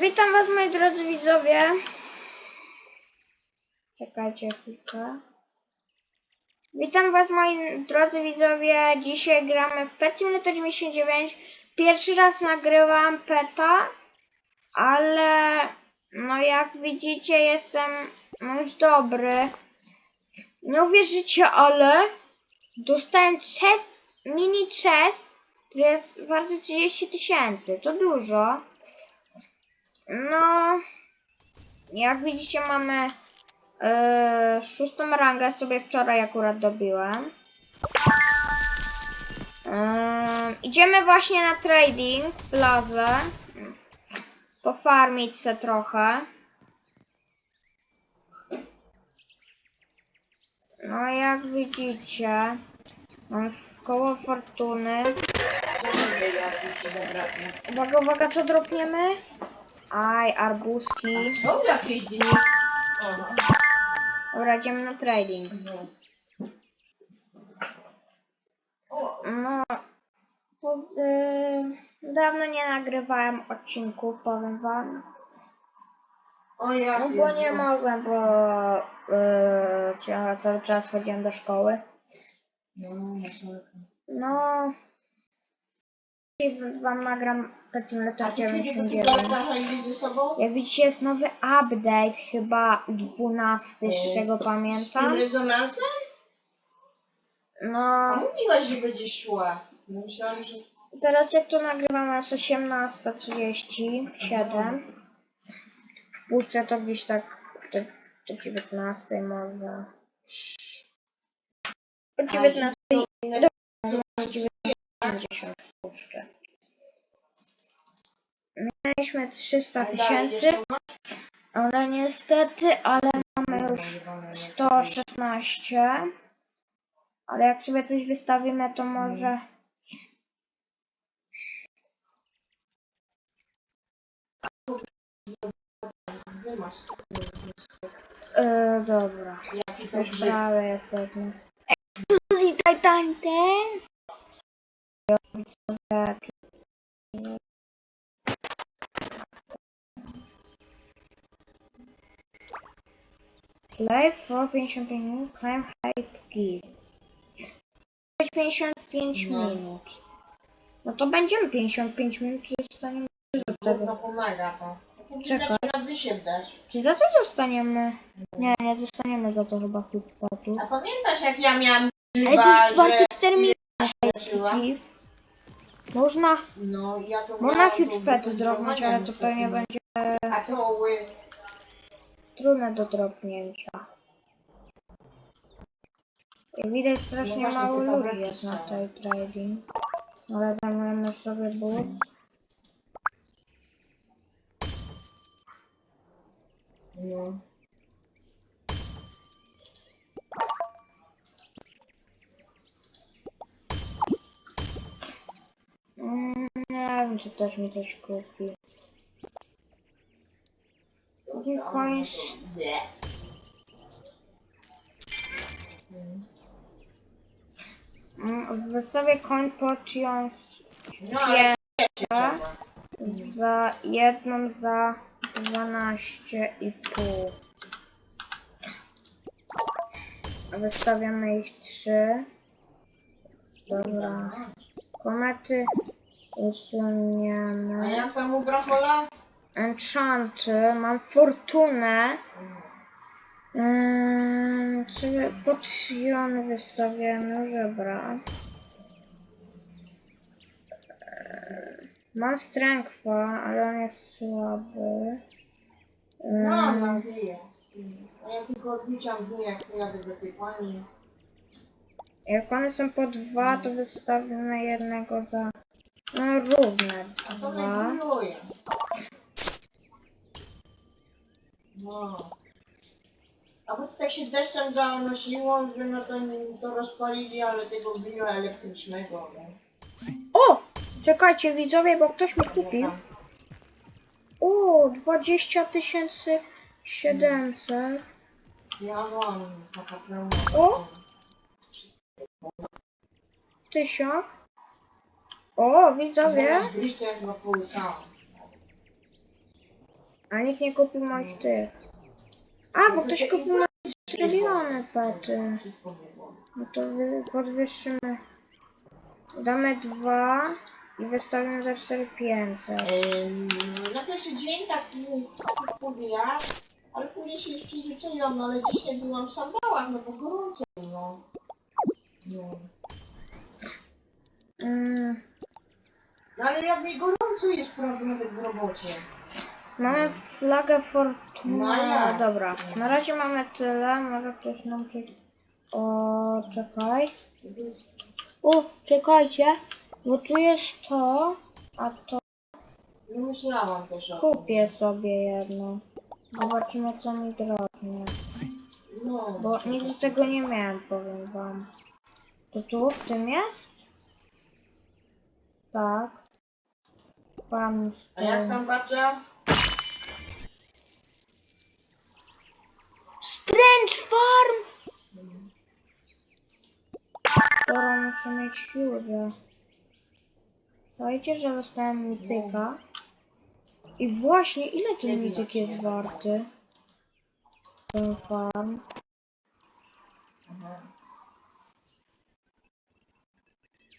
witam was moi drodzy widzowie. Czekajcie chwilkę. Witam was moi drodzy widzowie. Dzisiaj gramy w Pet Simulator 99. Pierwszy raz nagrywam peta, ale no jak widzicie jestem już dobry. Nie uwierzycie, ale dostałem chest, mini chest, który jest warty 30 tysięcy. To dużo. No, jak widzicie mamy yy, szóstą rangę, sobie wczoraj akurat dobiłem. Yy, idziemy właśnie na trading plazę. Pofarmić se trochę. No jak widzicie, mam koło fortuny. Uwaga, uwaga, co dropniemy? Aj, arbuzki. Są jakieś dni. Aha. Dobra, idziemy na trading. O, No, po, y, dawno nie nagrywałem odcinków, powiem wam. o ja No bo nie pierdzielę. mogłem, bo y, cia- cały czas chodziłem do szkoły. No, masakra. No, i wam nagram Simulator A ty kiedy do 99. tego latacha idziesz ze sobą? Jak widzicie jest nowy update, chyba 12, z czego Z tym pamiętam. rezonansem? No, A mówiłaś, że będziesz szła. No Myślałam, że... Teraz jak to nagrywam jest 18.37. Puszczę to gdzieś tak do, do 19 może. O 19 do 19.50 puszczę. Mieliśmy 300 tysięcy, ale niestety, ale mamy już 116. Ale jak sobie coś wystawimy, to może... Wymasz. Yy, dobra. Już prawie jesteśmy. Exclusive Titanic! Live for 55 minut, climb hype key. 55 No. minut. No to będziemy 55 minut i zostaniemy do No tego. pomaga to. Czekaj. Czekaj. na wysiep dać. Czy za to dostaniemy? Nie, nie dostaniemy za to chyba flipspotu. A pamiętasz jak ja miałam Ale to już że... czwarty z terminu. Leczyła? Można, No, ja to można huge działania ale to pewnie będzie A to ły... trudne do dropnięcia. Jak widać strasznie No mało ludzi jest na tej trading. Ale zajmujemy sobie but. No. Mm, nie wiem, czy mi coś kupi. Coins... Nie. Mm, W wystawie coin potions No, ale pierwsza za jedną za 12,5. Wystawiamy ich trzy. Dobra. Komety A usuniemy. jak tam u Brachola? Enchanty. Mam fortunę. Yy, sobie potiony wystawiamy, żebra. Yy, Mam strengtha, ale on jest słaby. No, Yy, mam bije. A ja tylko odliczam dni, jak jadę do tej pani. Jak one są po dwa, to wystawimy jednego za... No równe dwa. No. A bo tutaj się deszczem zanosiło, że no to, to rozpalili, ale tego bioelektrycznego. No. O! Czekajcie widzowie, bo ktoś mi kupił. O, 20 tysięcy 700. Ja mam taka pełna. O! Tysiąc. O, widzowie. Zbliż to jak go połykałam. A nikt nie kupił moich tych. A, bo ktoś kupił moje strzelione. Wszystko było. No to wy- podwyższymy. Damy dwa i wystawimy za 4500. Ym, Na pierwszy dzień tak tak podbija, ale później się już przyzwyczaiłam, no ale dzisiaj byłam w sandałach, no bo gorąco, no. No. Mm, No ale jak mi gorąco jest, nawet w robocie. mamy flagę Fortuna. Maja. Dobra, na razie mamy tyle. Może ktoś nam coś... O, czekaj. O, czekajcie, bo tu jest to, a to Nie myślałam też o tym. kupię sobie jedno. Zobaczymy co mi drobnie. No. Bo nigdy tego nie miałem, powiem wam. To tu, w tym jest? Tak. Pan A jak tam babcia? Strange Farm! Skoro muszę mieć siłę. Słuchajcie, że dostałem mityka. I właśnie, ile ten mityk jest warty? Ten farm.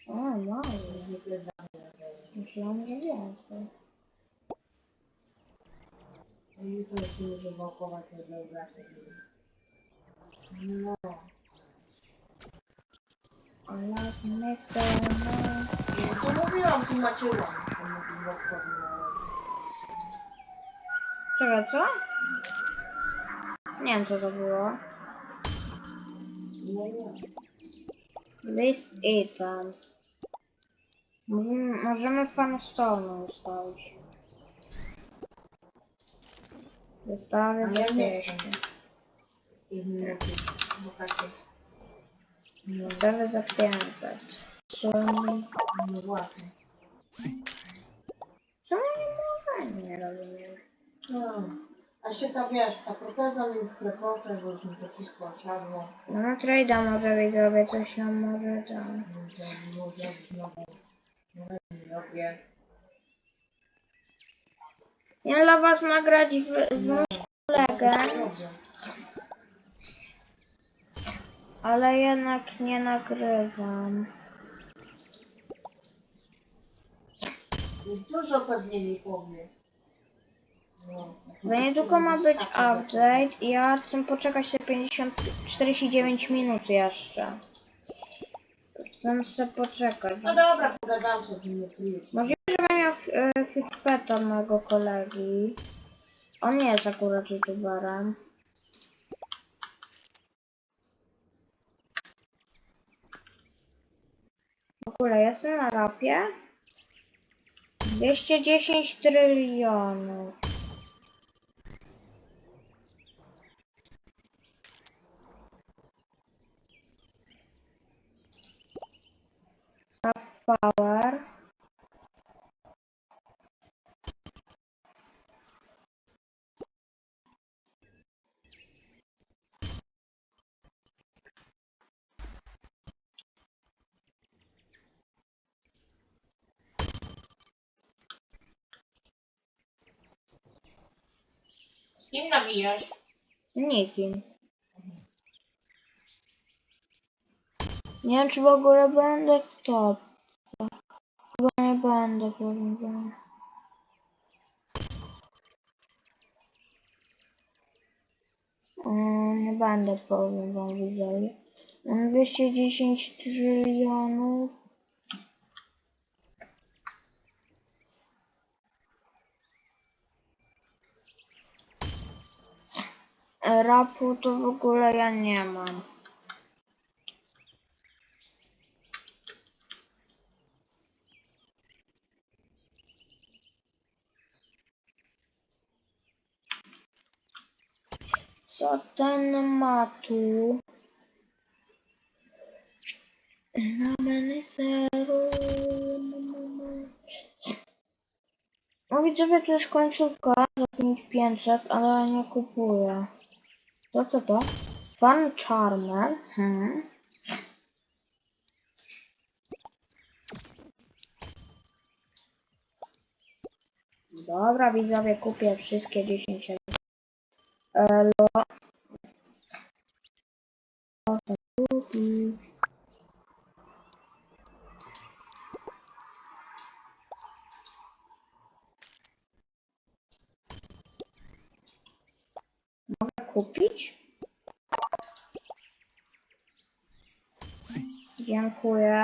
O, mało. Myślałam, że więcej. A jutro się może wałkować na geografię. No. Ale myślę, no... No to mówiłam, tłumaczyłam. To mówi wałkowi, no. Czekaj, co? Nie wiem, co to było. No nie. List item. Możemy, możemy Funstone ustawić. Wystawię Ale ja nie 200. I minuty. Bo takie. No, Wystawię za 500. Sumi. no właśnie. Nie mogę? Nie rozumiem. No. A się ta wiesz, ta proteza mi już klekocze, bo już mi wszystko osiadło. No na trade'a może widzowie coś nam może tam. Może może być robię. Ja dla was nagrać w, legend, Robię. ale jednak nie nagrywam. Dużo pewnie mi powie. No, Za niedługo ma być update ja chcę poczekać te 50, 49 minut jeszcze. Chcę sobie poczekać. No dobra, pogadam sobie nie kryjesz. Możliwe, żebym miał e, Hitchpeta mojego kolegi. On nie jest akurat youtuberem. W ogóle jestem na rapie. 210 trylionów. Power. Z kim nawijasz? Nikim. Nie wiem, czy w ogóle będę top. Będę. Mm, Nie będę, powiem wam, widzowie. Mam 210 trylionów. Rapu to w ogóle ja nie mam. Co ten ma tu? Znamiony serum. No widzowie, to jest końcówka za 5500, ale nie kupuję. Co to to? Fan Charmer. Hmm. Dobra, widzowie, kupię wszystkie 10 Kupić. Mogę kupić? Dziękuję.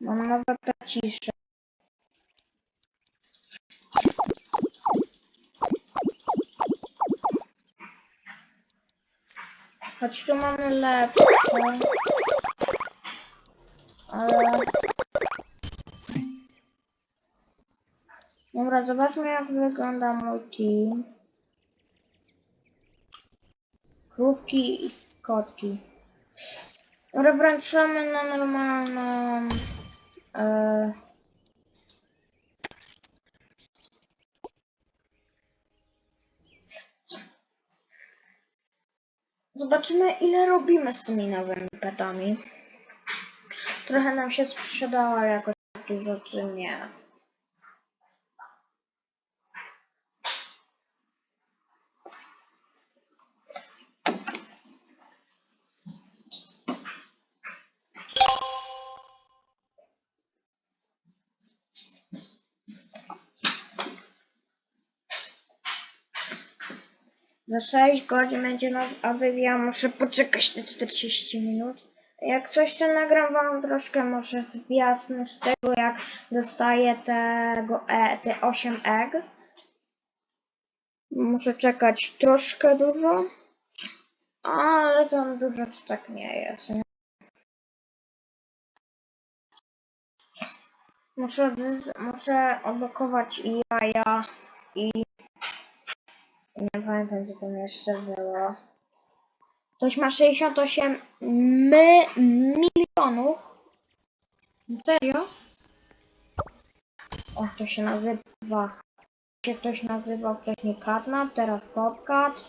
Mam nowe pecisze. Choć tu mamy lepsze. Ale... Dobra, zobaczmy jak wygląda mój team. Krówki i kotki. Dobra, wracamy na normalną... E... Zobaczymy ile robimy z tymi nowymi petami. Trochę nam się sprzedało jakoś dużo, czy nie. Za 6 godzin będzie nowy ja muszę poczekać te 40 minut. Jak coś to nagram wam troszkę może zwiastun z tego jak dostaję tego e, te 8 egg. Muszę czekać troszkę dużo. Ale tam dużo to tak nie jest. Muszę, muszę odblokować i jaja i nie pamiętam co tam jeszcze było. Ktoś ma 68 my, milionów. Serio? O, to się nazywa. Się ktoś nazywał wcześniej Catnap, teraz Popcat.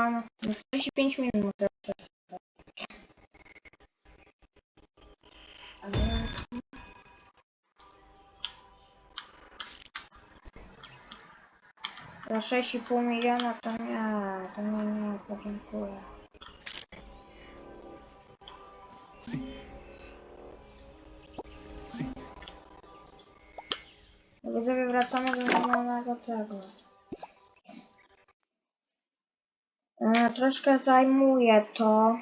Mam 45 minut. Za 6,5 miliona to nie, to nie, nie, podziękuję. Widzowie wracamy do normalnego tego. E, troszkę zajmuje to.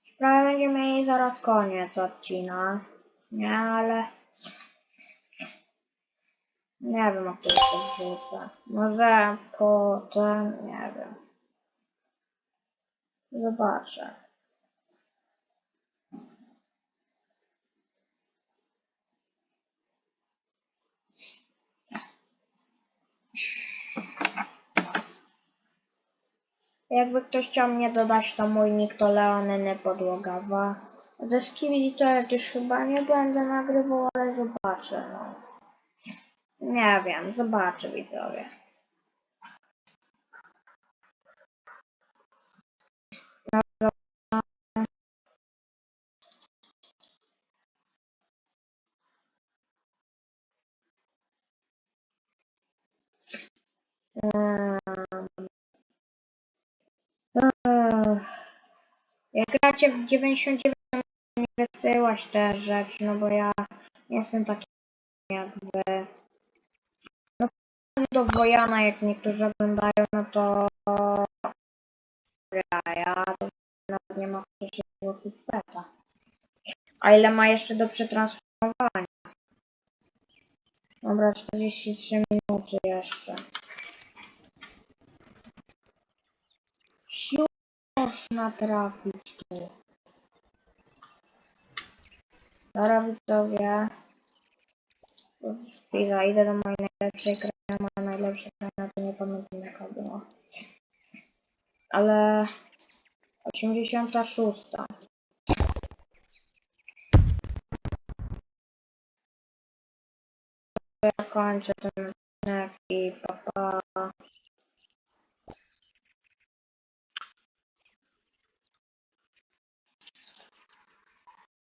Sprawa będziemy mieli zaraz koniec odcina. Nie, ale... Nie wiem, o której to wrzucę. Może potem, nie wiem. Zobaczę. Jakby ktoś chciał mnie dodać, to mój nick to Leonyny Podłogawa. Ze Skibidi to jak już chyba nie będę nagrywał, ale zobaczę, no. Nie wiem, zobaczę widzowie. Eee, Jak gracie w 99 to nie wysyłać te rzeczy, no bo ja nie jestem taki jak wy. No do Wojana, jak niektórzy oglądają, no to ja, to nawet nie ma przeszłego pisteta. A ile ma jeszcze do przetransformowania? Dobra, 43 minuty jeszcze. Siu, Można trafić tu. Dobra, widzowie. Chwila, idę do mojej najlepszej krainy. Moja najlepsza kraina to nie pamiętam jaka była. Ale... 86. Ja kończę ten odcinek i papa. Pa.